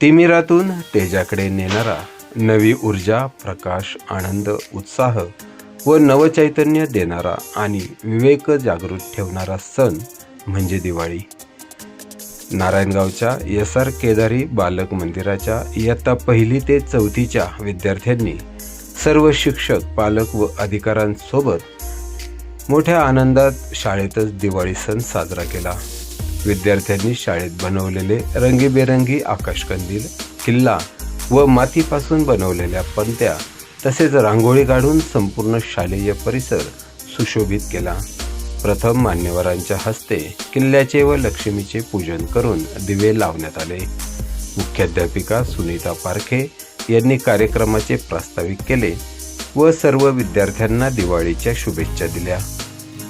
तिमिरातून तेजाकडे नेणारा नवी ऊर्जा प्रकाश आनंद उत्साह व नवचैतन्य देणारा आणि विवेक जागृत ठेवणारा सण म्हणजे दिवाळी. नारायणगावच्या एस आर केदारी बालक मंदिराच्या इयत्ता पहिली ते चौथीच्या विद्यार्थ्यांनी सर्व शिक्षक पालक व अधिकाऱ्यांसोबत मोठ्या आनंदात शाळेतच दिवाळी सण साजरा केला. विद्यार्थ्यांनी शाळेत बनवलेले रंगीबेरंगी आकाशकंदील किल्ला व मातीपासून बनवलेल्या पंत्या तसेच रांगोळी काढून संपूर्ण शालेय परिसर सुशोभित केला. प्रथम मान्यवरांच्या हस्ते किल्ल्याचे व लक्ष्मीचे पूजन करून दिवे लावण्यात आले. मुख्याध्यापिका सुनीता पारखे यांनी कार्यक्रमाचे प्रास्ताविक केले व सर्व विद्यार्थ्यांना दिवाळीच्या शुभेच्छा दिल्या.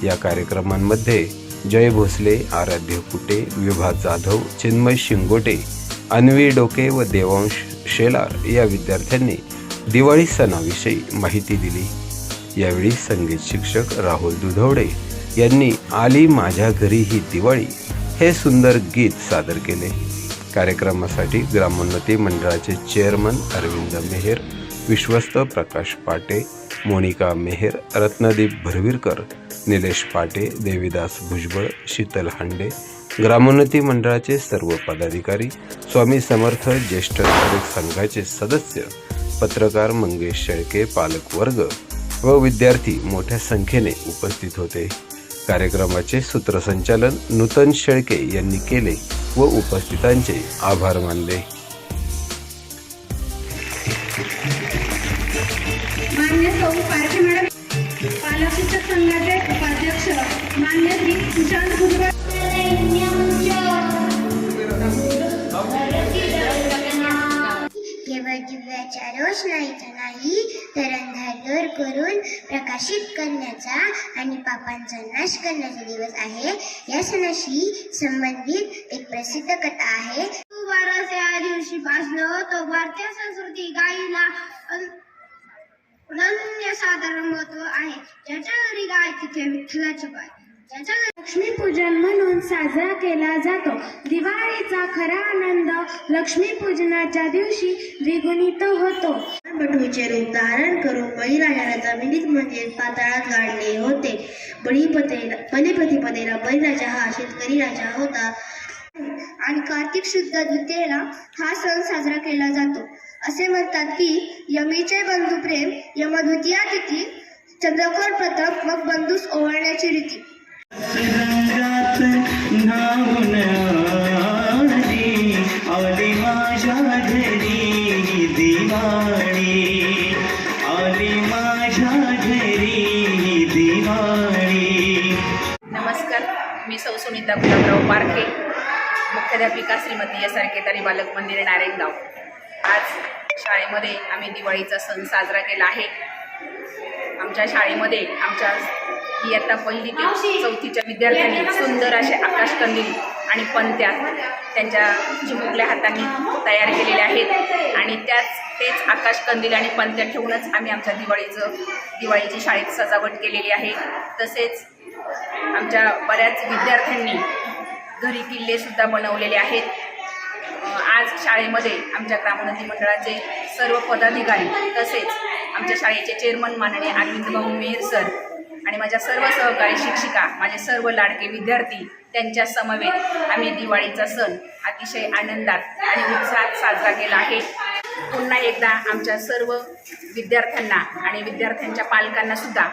या कार्यक्रमांमध्ये जय भोसले आराध्य कुटे विभा जाधव चिन्मय शिंगोटे अन्वी डोके व देवांश शेलार या विद्यार्थ्यांनी दिवाळी सणाविषयी माहिती दिली. यावेळी संगीत शिक्षक राहुल दुधवडे यांनी आली माझ्या घरी ही दिवाळी हे सुंदर गीत सादर केले. कार्यक्रमासाठी ग्रामोन्नती मंडळाचे चेअरमन अरविंद मेहेर विश्वस्त प्रकाश पाटे मोनिका मेहेर रत्नदीप भरवीरकर निलेश पाटे देवीदास भुजबळ शीतल हांडे ग्रामोन्नती मंडळाचे सर्व पदाधिकारी स्वामी समर्थ ज्येष्ठ नागरिक संघाचे सदस्य पत्रकार मंगेश शेळके पालक वर्ग व विद्यार्थी मोठ्या संख्येने उपस्थित होते. कार्यक्रमाचे सूत्रसंचालन नूतन शेळके यांनी केले व उपस्थितांचे आभार मानले. सौ पारखे मॅडम पालक शिक्षक संघाचे उपाध्यक्ष मान्य श्री सुशांत भुजबळ केवळ दिव्याच्या रोषणाईचा नाही तर अंधार दूर करून प्रकाशित करण्याचा आणि पापांचा नाश करण्याचा दिवस आहे. या सणाशी संबंधित एक प्रसिद्ध कथा आहे. बारास या दिवशी पासनं तो भारतीय संस्कृती गायीला अनन्य साधारण महत्त्व आहे. ज्याच्या घरी गाय तिथे विठ्ठलाची पाय. ज्याच्या घरी लक्ष्मीपूजन म्हणून साजरा केला जातो. दिवाळीचा खरा आनंद लक्ष्मीपूजनाच्या दिवशी द्विगुणित होतो. बटूचे रूप धारण करून बळीराजाला जमिनीत मंदिर पाताळात गाडले होते. बळीपतेला बलिपतीपतेला बळीराजा हा शेतकरी राजा होता. आणि कार्तिक शुद्ध द्वितीयेला हा सण साजरा केला जातो. असे म्हणतात की यमीचे बंधू प्रेम यमद्वितीया तिथी चंद्रकोर प्रथम मग बंधूस ओवाळण्याची रीती. नमस्कार मी सौ सुनीता गुलाबराव पारखे मुख्याध्यापिका श्रीमती एस आर केदारी बालक मंदिर नारायणगाव. आज शाळेमध्ये आम्ही दिवाळीचा सण साजरा केला आहे. आमच्या शाळेमध्ये आमच्या इयत्ता पहिली ते चौथीच्या विद्यार्थ्यांनी सुंदर असे आकाशकंदील आणि पंत्या त्यांच्या चिमुकल्या हातांनी तयार केलेल्या आहेत. आणि त्याच तेच आकाशकंदील आणि पंत्या ठेवूनच आम्ही आमच्या दिवाळीचं दिवाळीची शाळेत सजावट केलेली आहे. तसेच आमच्या बऱ्याच विद्यार्थ्यांनी घरी किल्लेसुद्धा बनवलेले आहेत. आज शाळेमध्ये आमच्या ग्रामोन्नती मंडळाचे सर्व पदाधिकारी तसेच आमच्या शाळेचे चेअरमन माननीय अरविंद भाऊ मेहर सर आणि माझ्या सर्व सहकारी शिक्षिका माझे सर्व लाडके विद्यार्थी त्यांच्या समवेत आम्ही दिवाळीचा सण अतिशय आनंदात आणि उत्साहात साजरा केला आहे. पुन्हा एकदा आमच्या सर्व विद्यार्थ्यांना आणि विद्यार्थ्यांच्या पालकांना सुद्धा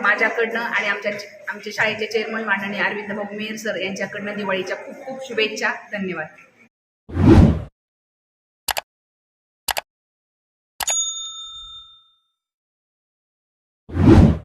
माझ्याकडनं आणि आमच्या आमच्या शाळेचे चेअरमन माननीय अरविंद भाऊ मेहर सर यांच्याकडनं दिवाळीच्या खूप खूप शुभेच्छा. धन्यवाद. you